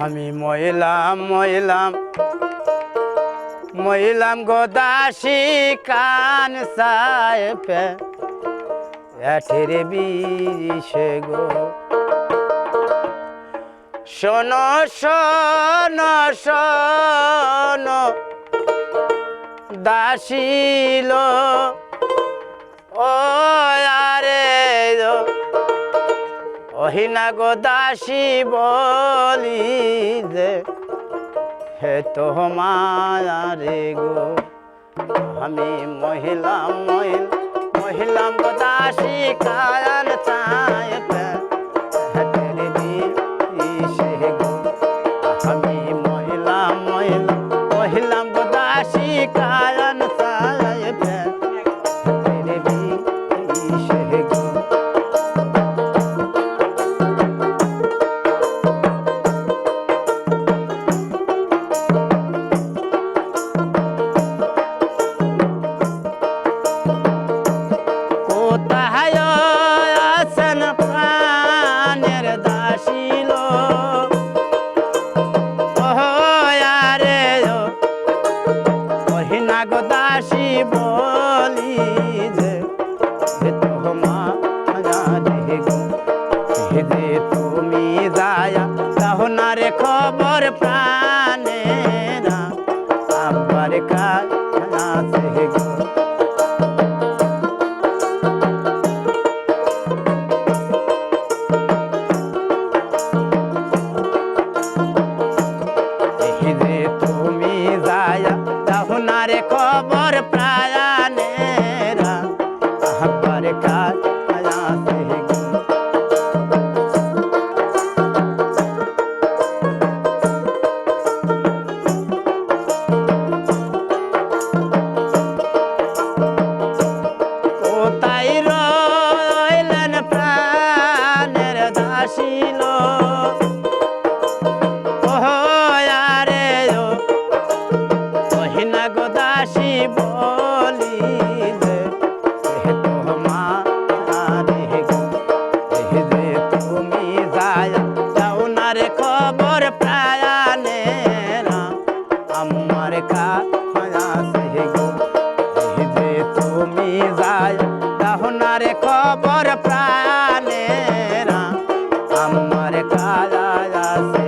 আমি মহিলাম মহিলাম মহিলাম গদাসি কান সাহেবে। এঠেরে বিষে গো। শোনো শোনো শোনো। দাসিল ও অহিনা গো গোদাসী বলি যে, হে তো তোমারে গো, আমি মহিলা মহিলা মহিলা গো গোদাসী কা surprise. paz.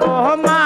তোমার